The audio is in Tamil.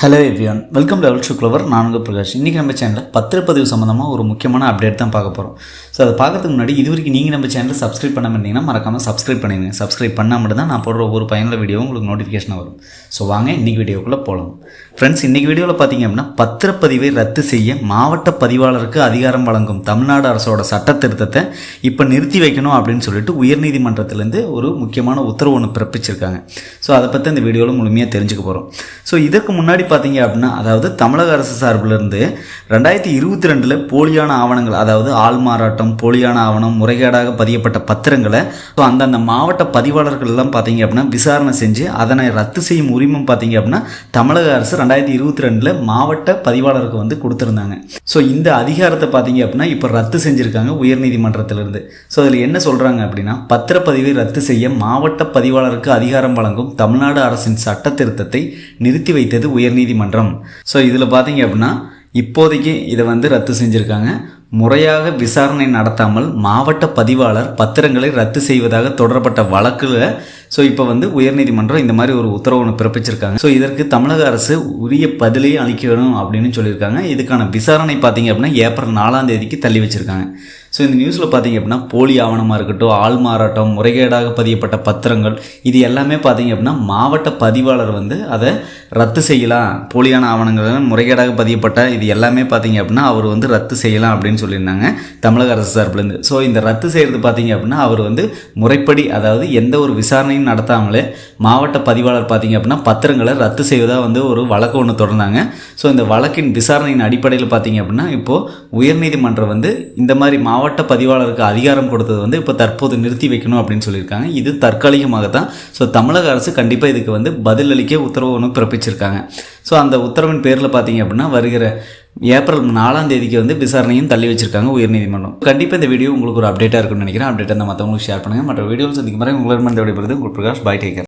ஹலோ எவ்ரியான் வெல்கம் லெவல் சுக்லவர் நான்கு பிரகாஷ். இன்றைக்கி நம்ம சேனலில் பத்திரப்பதிவு சம்மந்தமாக ஒரு முக்கியமான அப்டேட் தான் பார்க்க போகிறோம் ஸோ அதை பார்க்கறதுக்கு முன்னாடி இது வரைக்கும் நீங்கள் நம்ம சேனலில் சப்ஸ்கிரைப் பண்ண மாட்டீங்கன்னா மறக்காமல் சப்ஸ்கிரைப் பண்ணிடுங்க. சப்ஸ்கிரைப் பண்ணால் மட்டும் தான் நான் போடுற ஒவ்வொரு பயனுள்ள வீடியோ உங்களுக்கு நோட்டிஃபிகேஷன் வரும். ஸோ வாங்க இன்றைக்கி வீடியோக்குள்ளே போகலாம் ஃப்ரெண்ட்ஸ் இன்றைக்கி வீடியோவில் பார்த்தீங்க அப்படின்னா பத்திரப்பதிவை ரத்து செய்ய மாவட்ட பதிவாளருக்கு அதிகாரம் வழங்கும் தமிழ்நாடு அரசோட சட்ட திருத்தத்தை இப்போ நிறுத்தி வைக்கணும் அப்படின்னு சொல்லிட்டு உயர்நீதிமன்றத்திலேருந்து ஒரு முக்கியமான உத்தரவு ஒன்று பிறப்பிச்சிருக்காங்க. ஸோ அதை பற்றி அந்த வீடியோவில் முழுமையாக தெரிஞ்சுக்க போகிறோம் ஸோ இதற்கு முன்னாடி பார்த்தீங்க அப்படின்னா அதாவது தமிழக அரசு சார்பிலிருந்து ரெண்டாயிரத்தி இருபத்தி ரெண்டில் போலியான ஆவணங்கள் அதாவது ஆள் மாறாட்டம் போலியான ஆவணம் முறைகேடாக பதியப்பட்ட பத்திரங்களை ஸோ அந்தந்த மாவட்ட பதிவாளர்கள்லாம் பார்த்தீங்க அப்படின்னா விசாரணை செஞ்சு அதனை ரத்து செய்யும் உரிமம் பார்த்தீங்க அப்படின்னா தமிழக அரசு ரெண்டாயிரத்தி இருபத்தி ரெண்டில் மாவட்ட பதிவாளருக்கு வந்து கொடுத்துருந்தாங்க. ஸோ இந்த அதிகாரத்தை பார்த்தீங்க அப்படின்னா இப்போ ரத்து செஞ்சுருக்காங்க உயர்நீதிமன்றத்திலிருந்து. ஸோ அதில் என்ன சொல்கிறாங்க அப்படின்னா பத்திரப்பதிவை ரத்து செய்ய மாவட்ட பதிவாளருக்கு அதிகாரம் வழங்கும் தமிழ்நாடு அரசின் சட்ட திருத்தத்தை நிறுத்தி வைத்தது உயர்நீதி உயர்நீதிமன்றம் ஸோ இதில் பார்த்தீங்க அப்படின்னா இப்போதைக்கு இதை வந்து ரத்து செஞ்சுருக்காங்க. முறையாக விசாரணை நடத்தாமல் மாவட்ட பதிவாளர் பத்திரங்களை ரத்து செய்வதாக தொடரப்பட்ட வழக்கில் ஸோ இப்போ வந்து உயர்நீதிமன்றம் இந்த மாதிரி ஒரு உத்தரவு ஒன்று பிறப்பிச்சிருக்காங்க. ஸோ இதற்கு தமிழக அரசு உரிய பதிலை அளிக்கணும் அப்படின்னு சொல்லியிருக்காங்க இதுக்கான விசாரணை பார்த்தீங்க அப்படின்னா ஏப்ரல் நாலாம் தேதிக்கு தள்ளி வச்சுருக்காங்க. ஸோ இந்த நியூஸில் பார்த்தீங்க அப்படின்னா போலி ஆவணமாக இருக்கட்டும் ஆள் மாறாட்டம் முறைகேடாக பதியப்பட்ட பத்திரங்கள் இது எல்லாமே பார்த்தீங்க அப்படின்னா மாவட்ட பதிவாளர் வந்து அதை ரத்து செய்யலாம். போலியான ஆவணங்கள் முறைகேடாக பதியப்பட்ட இது எல்லாமே பார்த்தீங்க அப்படின்னா அவர் வந்து ரத்து செய்யலாம் அப்படின்னு சொல்லியிருந்தாங்க தமிழக அரசு சார்பிலேருந்து. ஸோ இந்த ரத்து செய்கிறது பார்த்தீங்க அப்படின்னா அவர் வந்து முறைப்படி அதாவது எந்த ஒரு விசாரணையும் நடத்தாமலே மாவட்ட பதிவாளர் பார்த்தீங்க அப்படின்னா பத்திரங்களை ரத்து செய்வதாக வந்து ஒரு வழக்கு ஒன்று தொடர்ந்தாங்க. ஸோ இந்த வழக்கின் விசாரணையின் அடிப்படையில் பார்த்தீங்க அப்படின்னா இப்போது உயர்நீதிமன்றம் வந்து இந்த மாதிரி மாவட்ட மாவட்ட பதிவாளருக்கு அதிகாரம் கொடுத்தது வந்து இப்போ தற்போது நிறுத்தி வைக்கணும் அப்படின்னு சொல்லியிருக்காங்க. இது தற்காலிகமாக தான் ஸோ தமிழக அரசு கண்டிப்பாக இதுக்கு வந்து பதிலளிக்க உத்தரவு ஒன்று பிறப்பிச்சிருக்காங்க. ஸோ அந்த உத்தரவின் பேரில் பார்த்தீங்க அப்படின்னா வருகிற ஏப்ரல் நாலாம் தேதிக்கு வந்து விசாரணையும் தள்ளி வச்சிருக்காங்க உயர்நீதிமன்றம். கண்டிப்பாக இந்த வீடியோ உங்களுக்கு ஒரு அப்டேட்டாக இருக்கும்னு நினைக்கிறேன். அப்டேட் அந்த மற்றவங்களுக்கு ஷேர் பண்ணுங்கள் மற்ற வீடியோ சந்திக்கும் மாதிரி உங்களிடம் இந்த விடைபெறுது உங்கள் பிரகாஷ் பாய் டேக்கர்